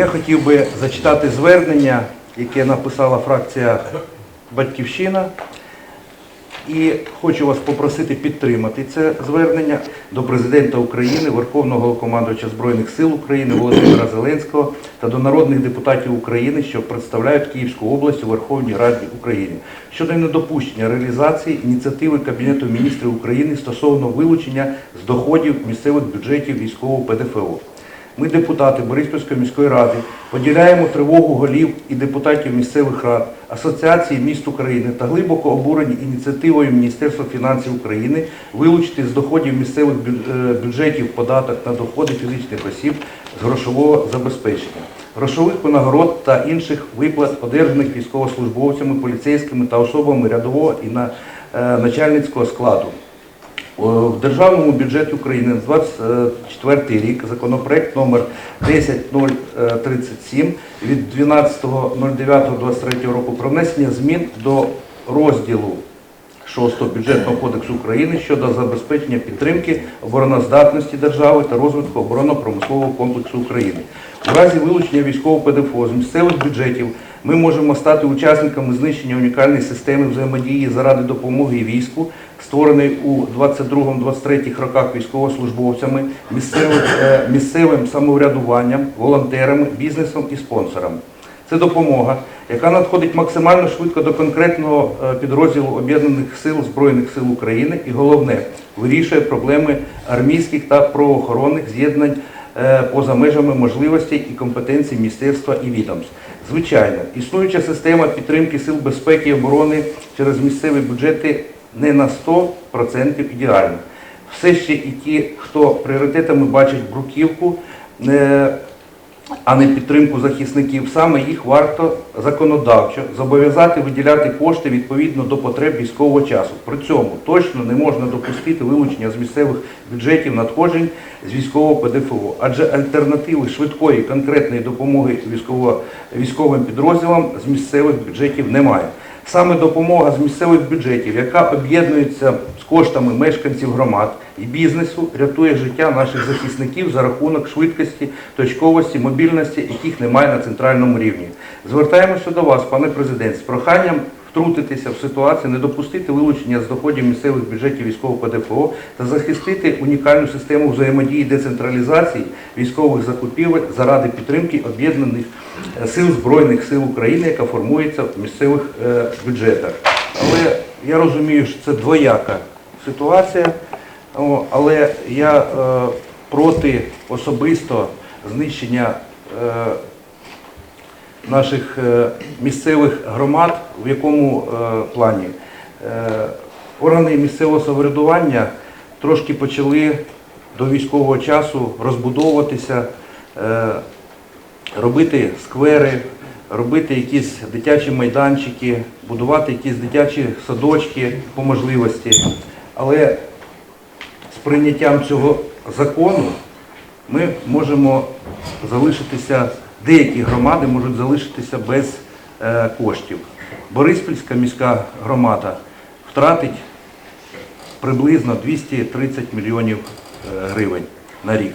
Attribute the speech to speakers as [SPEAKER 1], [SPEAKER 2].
[SPEAKER 1] Я хотів би зачитати звернення, яке написала фракція Батьківщина. І хочу вас попросити підтримати це звернення до президента України, Верховного Головнокомандувача Збройних сил України Володимира Зеленського та до народних депутатів України, що представляють Київську область у Верховній Раді України щодо недопущення реалізації ініціативи Кабінету міністрів України стосовно вилучення з доходів місцевих бюджетів військового ПДФО. Ми, депутати Бориспільської міської ради, поділяємо тривогу голів і депутатів місцевих рад, Асоціації міст України та глибоко обурені ініціативою Міністерства фінансів України вилучити з доходів місцевих е, бюджетів податок на доходи фізичних осіб з грошового забезпечення, грошових винагород та інших виплат, одержаних військовослужбовцями, поліцейськими та особами рядового і е, начальницького складу. О, В Державному бюджеті України на 24 рік законопроект номер 10037 від 12.09.23 року про внесення змін до розділу 6 бюджетного кодексу України щодо забезпечення підтримки обороноздатності держави та розвитку оборонно-промислового комплексу України. У разі вилучення військового ПДФО з місцевих бюджетів ми можемо стати учасниками знищення унікальної системи взаємодії заради допомоги війську, створеної у 22-23 роках військовослужбовцями, місцевим, е, місцевим самоврядуванням, волонтерами, бізнесом і спонсорами. Це допомога, яка надходить максимально швидко до конкретного е, підрозділу Об'єднаних сил Збройних сил України і головне вирішує проблеми армійських та правоохоронних з'єднань е, поза межами можливостей і компетенцій міністерства і відомств. Звичайно, існуюча система підтримки сил безпеки і оборони через місцеві бюджети не на 100% ідеальна. Все ще і ті, хто пріоритетами бачить бруківку, е, а не підтримку захисників, саме їх варто законодавчо зобов'язати виділяти кошти відповідно до потреб військового часу. При цьому точно не можна допустити вилучення з місцевих бюджетів надходжень з військового ПДФО, адже альтернативи швидкої конкретної допомоги військово- військовим підрозділам з місцевих бюджетів немає. Саме допомога з місцевих бюджетів, яка об'єднується з коштами мешканців громад і бізнесу, рятує життя наших захисників за рахунок швидкості, точковості, мобільності, яких немає на центральному рівні. Звертаємося до вас, пане президент, з проханням втрутитися в ситуацію, не допустити вилучення з доходів місцевих бюджетів військового ПДФО та захистити унікальну систему взаємодії децентралізації військових закупівель заради підтримки об'єднаних е, сил Збройних сил України, яка формується в місцевих е, бюджетах. Але я розумію, що це двояка ситуація, але я е, проти особисто знищення наших е, місцевих громад, в якому е, плані Е, органи місцевого самоврядування трошки почали до військового часу розбудовуватися, робити сквери, робити якісь дитячі майданчики, будувати якісь дитячі садочки по можливості. Але з прийняттям цього закону ми можемо залишитися, деякі громади можуть залишитися без е, коштів. Бориспільська міська громада втратить приблизно 230 мільйонів е, гривень на рік.